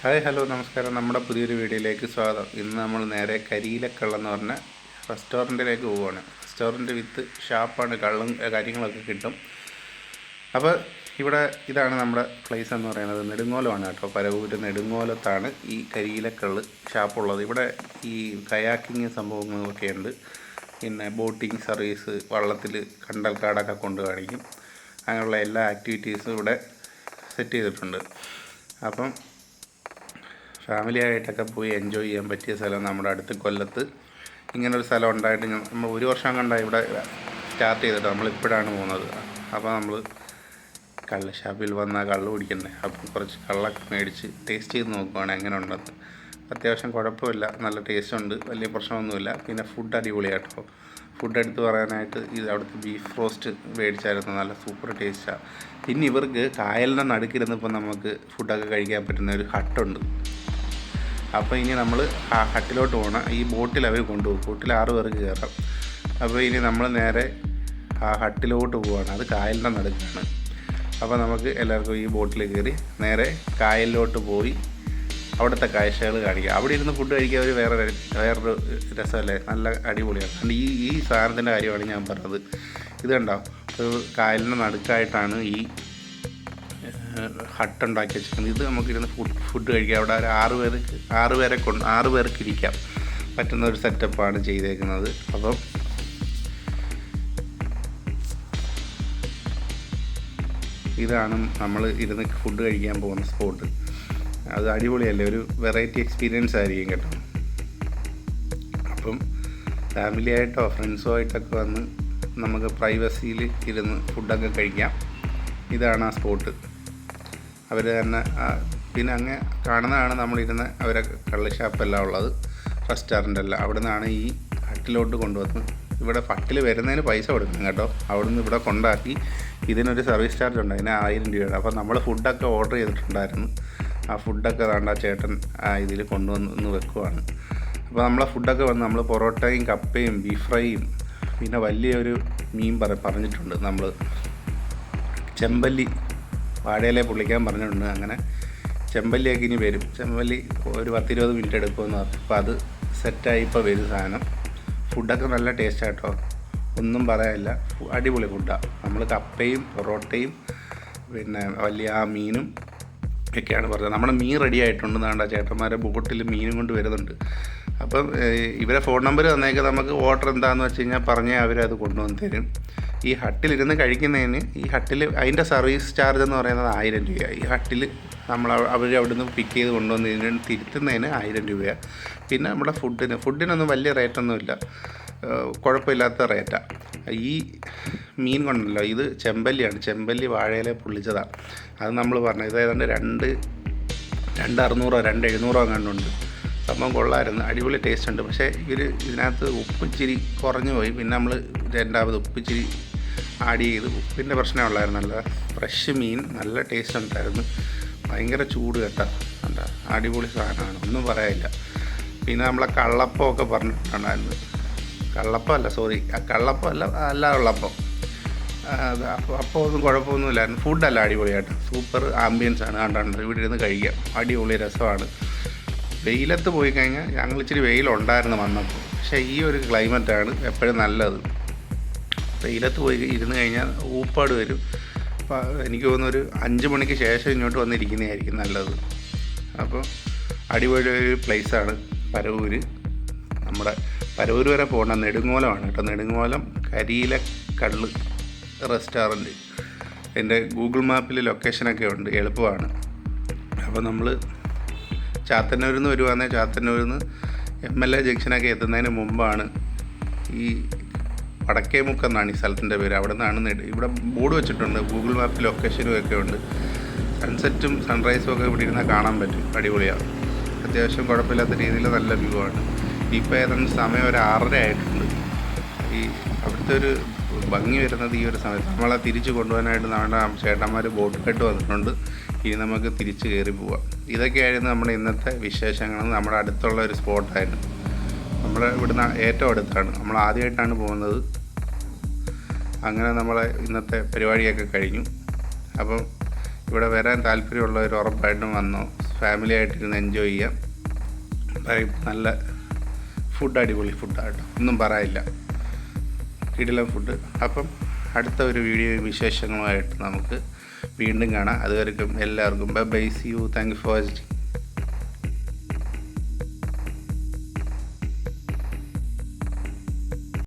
Hi hello നമസ്കാരം. നമ്മുടെ പുതിയൊരു വീഡിയോയിലേക്ക് സ്വാഗതം. ഇന്ന് നമ്മൾ നേരെ കരിയിലക്കള്ളെന്ന് പറഞ്ഞ റെസ്റ്റോറന്റിലേക്ക് പോവുകയാണ്. റെസ്റ്റോറന്റ് വിത്ത് ഷാപ്പാണ് കള്ളും കാര്യങ്ങളൊക്കെ കിട്ടും. അപ്പോൾ ഇവിടെ ഇതാണ് നമ്മുടെ പ്ലേസ് എന്ന് പറയുന്നത്. നെടുങ്ങോലമാണ് കേട്ടോ. പരവൂര് നെടുങ്ങോലത്താണ് ഈ കരിയിലക്കള്ള് ഷാപ്പുള്ളത്. ഇവിടെ ഈ കയാക്കിങ് സംഭവങ്ങളൊക്കെ ഉണ്ട്. പിന്നെ ബോട്ടിംഗ് സർവീസ് വള്ളത്തിൽ കണ്ടൽക്കാടൊക്കെ കൊണ്ട് കാണിക്കും. അങ്ങനെയുള്ള എല്ലാ ആക്ടിവിറ്റീസും ഇവിടെ സെറ്റ് ചെയ്തിട്ടുണ്ട്. അപ്പം ഫാമിലി ആയിട്ടൊക്കെ പോയി എൻജോയ് ചെയ്യാൻ പറ്റിയ സ്ഥലം നമ്മുടെ അടുത്ത് കൊല്ലത്ത്. ഇങ്ങനൊരു സ്ഥലം ഉണ്ടായിട്ട് നമ്മൾ ഒരു വർഷം കണ്ടാണ് ഇവിടെ സ്റ്റാർട്ട് ചെയ്തിട്ട് നമ്മളിപ്പോഴാണ് പോകുന്നത്. അപ്പോൾ നമ്മൾ കള്ള് ഷാപ്പിൽ വന്നാൽ കള്ള് കുടിക്കണ്ടേ? അപ്പം കുറച്ച് കള്ളൊക്കെ മേടിച്ച് ടേസ്റ്റ് ചെയ്ത് നോക്കുവാണ് എങ്ങനെ ഉണ്ടെന്ന് അത്യാവശ്യം കുഴപ്പമില്ല. നല്ല ടേസ്റ്റ് ഉണ്ട്. വലിയ പ്രശ്നമൊന്നുമില്ല. പിന്നെ ഫുഡ് അടിപൊളിയാട്ടോ. ഫുഡ് എടുത്ത് പറയാനായിട്ട് ഇത് അവിടുത്തെ ബീഫ് റോസ്റ്റ് മേടിച്ചായിരുന്നു. നല്ല സൂപ്പർ ടേസ്റ്റാണ് പിന്നെ ഇവർക്ക് കായലിന്റെ നടുക്കിരുന്നിപ്പോൾ നമുക്ക് ഫുഡൊക്കെ കഴിക്കാൻ പറ്റുന്ന ഒരു ഹട്ടുണ്ട് അപ്പോൾ ഇനി നമ്മൾ ആ ഹട്ടിലോട്ട് പോകണം ഈ ബോട്ടിൽ അവർ കൊണ്ടുപോകും. ബോട്ടിൽ ആറ് പേർക്ക് കയറാം അപ്പോൾ ഇനി നമ്മൾ നേരെ ആ ഹട്ടിലോട്ട് പോവാണ്. അത് കായലിന്റെ നടുക്കാണ്. അപ്പോൾ നമുക്ക് എല്ലാവർക്കും ഈ ബോട്ടിൽ കയറി നേരെ കായലിലോട്ട് പോയി അവിടുത്തെ കാഴ്ചകൾ കാണിക്കുക അവിടെ ഇരുന്ന് ഫുഡ് കഴിക്കാൻ ഒരു വേറെ വേറൊരു രസമല്ലേ? നല്ല അടിപൊളിയാണ്. അതുകൊണ്ട് ഈ ഈ സാധനത്തിന്റെ കാര്യമാണ് ഞാൻ പറഞ്ഞത്. ഇത് കണ്ടോ? ഒരു കായലിന്റെ നടുക്കായിട്ടാണ് ഈ ഹട്ട് ഉണ്ടാക്കി വെച്ചിരിക്കുന്നത്. ഇത് നമുക്കിരുന്ന് ഫുഡ് ഫുഡ് കഴിക്കാം. അവിടെ ഒരു ആറ് പേർക്ക് ആറ് പേരെ കൊണ്ട് ആറ് പേർക്ക് ഇരിക്കാം. പറ്റുന്ന ഒരു സെറ്റപ്പാണ് ചെയ്തേക്കുന്നത്. അപ്പം ഇതാണ് നമ്മൾ ഇരുന്ന് ഫുഡ് കഴിക്കാൻ പോകുന്ന സ്പോട്ട് അത് അടിപൊളിയല്ലേ? ഒരു വെറൈറ്റി എക്സ്പീരിയൻസ് ആയിരിക്കും കേട്ടോ. അപ്പം ഫാമിലി ആയിട്ടോ ഫ്രണ്ട്സോ ആയിട്ടൊക്കെ വന്ന് നമുക്ക് പ്രൈവസിയിൽ ഇരുന്ന് ഫുഡൊക്കെ കഴിക്കാം. ഇതാണ് ആ സ്പോട്ട് അവർ തന്നെ പിന്നെ അങ്ങ് കാണുന്നതാണ് നമ്മളിരുന്ന അവരെ കള്ളി ഷാപ്പെല്ലാം ഉള്ളത് റെസ്റ്റോറന്റ് എല്ലാം അവിടെ നിന്നാണ് ഈ ഹട്ടിലോട്ട് കൊണ്ടുവന്ന് ഇവിടെ ഫട്ടിൽ വരുന്നതിന് പൈസ കൊടുക്കണം കേട്ടോ. അവിടെ നിന്ന് ഇവിടെ കൊണ്ടാക്കി ഇതിനൊരു സർവീസ് ചാർജ് ഉണ്ട് അതിന് ആയിരം രൂപയാണ്. അപ്പോൾ നമ്മൾ ഫുഡൊക്കെ ഓർഡർ ചെയ്തിട്ടുണ്ടായിരുന്നു. ആ ഫുഡൊക്കെ വേണ്ട ചേട്ടൻ ആ ഇതിൽ കൊണ്ടുവന്ന് വെക്കുവാണ്. അപ്പോൾ നമ്മളെ ഫുഡൊക്കെ വന്ന് നമ്മൾ പൊറോട്ടയും കപ്പയും ബീഫ് ഫ്രൈയും പിന്നെ വലിയൊരു മീൻ പറ പറഞ്ഞിട്ടുണ്ട് നമ്മൾ ചെമ്പല്ലി വാഴയിലെ പൊള്ളിക്കാൻ പറഞ്ഞിട്ടുണ്ട് അങ്ങനെ ചെമ്പല്ലിയൊക്കെ ഇനി വരും. ചെമ്പല്ലി ഒരു പത്തിരുപത് മിനിറ്റ് എടുക്കുമെന്ന് പറഞ്ഞു. അപ്പോൾ അത് സെറ്റായി ഇപ്പോൾ വരും സാധനം. ഫുഡൊക്കെ നല്ല ടേസ്റ്റ് ആട്ടോ ഒന്നും പറയാനില്ല. അടിപൊളി ഫുഡാണ് നമ്മൾ കപ്പയും പൊറോട്ടയും പിന്നെ വലിയ ആ മീനും ഒക്കെയാണ് പറഞ്ഞത്. നമ്മുടെ മീൻ റെഡി ആയിട്ടുണ്ട് നാണ്ട ചേട്ടന്മാരെ ബോട്ടിൽ മീനും കൊണ്ട് വരുന്നുണ്ട്. അപ്പം ഇവരെ ഫോൺ നമ്പർ തന്നേക്ക് നമുക്ക് ഓർഡർ എന്താണെന്ന് വെച്ച് കഴിഞ്ഞാൽ പറഞ്ഞാൽ അവരത് കൊണ്ടുവന്ന് തരും. ഈ ഹട്ടിലിരുന്ന് കഴിക്കുന്നതിന് ഈ ഹട്ടിൽ അതിന്റെ സർവീസ് ചാർജ് എന്ന് പറയുന്നത് ആയിരം രൂപയാണ്. ഈ ഹട്ടിൽ നമ്മൾ അവർ അവിടെ നിന്ന് പിക്ക് ചെയ്ത് കൊണ്ടുവന്ന് ഇതിന് തിരുത്തുന്നതിന് ആയിരം രൂപയാണ് പിന്നെ നമ്മുടെ ഫുഡിന് ഫുഡിനൊന്നും വലിയ റേറ്റൊന്നുമില്ല കുഴപ്പമില്ലാത്ത റേറ്റാണ് ഈ മീൻ കൊണ്ടല്ലോ ഇത് ചെമ്പല്ലിയാണ്. ചെമ്പല്ലി വാഴയിലെ പൊള്ളിച്ചതാണ് അത് നമ്മൾ പറഞ്ഞത് ഏതാണ്ട് രണ്ട് രണ്ട് അറുന്നൂറോ രണ്ട് എഴുന്നൂറോ കണ്ടുണ്ട് സംഭവം കൊള്ളായിരുന്നു അടിപൊളി ടേസ്റ്റ് ഉണ്ട്. പക്ഷേ ഇവർ ഇതിനകത്ത് ഉപ്പിച്ചിരി കുറഞ്ഞു പോയി പിന്നെ നമ്മൾ രണ്ടാമത് ഉപ്പ് ഇച്ചിരി ആഡ് ചെയ്ത്. ഉപ്പിന്റെ പ്രശ്നമുള്ളായിരുന്നു നല്ല ഫ്രഷ് മീൻ നല്ല ടേസ്റ്റ് ഉണ്ടായിരുന്നു. ഭയങ്കര ചൂട് കേട്ടോ. എന്താ അടിപൊളി സാധനമാണ്. ഒന്നും പറയാനില്ല. പിന്നെ നമ്മളെ കള്ളപ്പമൊക്കെ പറഞ്ഞിട്ടുണ്ടായിരുന്നു. കള്ളപ്പം അല്ല സോറി കള്ളപ്പം അല്ല അല്ല ഉള്ളപ്പം അപ്പോൾ അപ്പോൾ ഒന്നും കുഴപ്പമൊന്നുമില്ലായിരുന്നു ഫുഡല്ല അടിപൊളിയായിട്ട്. സൂപ്പർ ആംബിയൻസ് ആണ്. കണ്ടുണ്ട് ഇവിടെ ഇരുന്ന് കഴിക്കാം. അടിപൊളി രസമാണ്. വെയിലത്ത് പോയി കഴിഞ്ഞാൽ ഞങ്ങൾ ഇച്ചിരി വെയിലുണ്ടായിരുന്നു വന്നപ്പോൾ. പക്ഷേ ഈ ഒരു ക്ലൈമറ്റാണ് എപ്പോഴും നല്ലത്. വെയിലത്ത് പോയി ഇരുന്ന് കഴിഞ്ഞാൽ ഊപ്പാട് വരും. അപ്പോൾ എനിക്ക് തോന്നുന്നു ഒരു അഞ്ച് മണിക്ക് ശേഷം ഇങ്ങോട്ട് വന്നിരിക്കുന്നതായിരിക്കും നല്ലത്. അപ്പോൾ അടിപൊളി ഒരു പ്ലേസാണ് പരവൂര്. നമ്മുടെ പരവൂര് വരെ പോകേണ്ട നെടുങ്ങോലമാണ് കേട്ടോ. നെടുങ്ങോലം കരിയില കള്ള് റെസ്റ്റോറന്റ് എന്റെ ഗൂഗിൾ മാപ്പിൽ ലൊക്കേഷനൊക്കെ ഉണ്ട് എളുപ്പമാണ്. അപ്പോൾ നമ്മൾ ചാത്തന്നൂരിൽ നിന്ന് വരുവാണെങ്കിൽ ചാത്തന്നൂരിൽ നിന്ന് എം എൽ എ ജംഗ്ഷനൊക്കെ എത്തുന്നതിന് മുമ്പാണ് ഈ വടക്കേമുക്ക് എന്നാണ് ഈ സ്ഥലത്തിന്റെ പേര്. അവിടെ നിന്നാണ് ഇവിടെ ബോർഡ് വെച്ചിട്ടുണ്ട്. ഗൂഗിൾ മാപ്പിൽ ലൊക്കേഷനും ഒക്കെ ഉണ്ട്. സൺസെറ്റും സൺറൈസും ഒക്കെ ഇവിടെ ഇരുന്നാൽ കാണാൻ പറ്റും. അടിപൊളിയാണ്. അത്യാവശ്യം കുഴപ്പമില്ലാത്ത രീതിയിൽ നല്ല വ്യൂ ആണ്. ഇപ്പോൾ ഏതാണ്ട് സമയം ഒരു ആറര ആയിട്ടുണ്ട്. ഈ അവിടുത്തെ ഒരു ഭംഗി വരുന്നത് ഈ ഒരു സമയത്ത്. നമ്മളെ തിരിച്ച് കൊണ്ടുപോകാനായിട്ട് നമ്മുടെ ചേട്ടന്മാർ കെട്ട് വന്നിട്ടുണ്ട്. ഇനി നമുക്ക് തിരിച്ച് കയറി പോവാം. ഇതൊക്കെയായിരുന്നു നമ്മുടെ ഇന്നത്തെ വിശേഷങ്ങൾ. നമ്മുടെ അടുത്തുള്ള ഒരു സ്പോട്ടായിരുന്നു. നമ്മുടെ ഇവിടുന്ന് ഏറ്റവും അടുത്താണ്. നമ്മൾ ആദ്യമായിട്ടാണ് പോകുന്നത്. അങ്ങനെ നമ്മളെ ഇന്നത്തെ പരിപാടിയൊക്കെ കഴിഞ്ഞു. അപ്പം ഇവിടെ വരാൻ താല്പര്യമുള്ളവർ ഉറപ്പായിട്ടും വന്നു. ഫാമിലി ആയിട്ടിരുന്ന് എൻജോയ് ചെയ്യാം. നല്ല ഫുഡ് അടിപൊളി ഫുഡാട്ടോ ഒന്നും പറയില്ല. കിടിലം ഫുഡ് അപ്പം അടുത്ത ഒരു വീഡിയോ വിശേഷങ്ങളുമായിട്ട് നമുക്ക് വീണ്ടും കാണാം. അതുവരെക്കും എല്ലാവർക്കും. Bye bye see you thank you for watching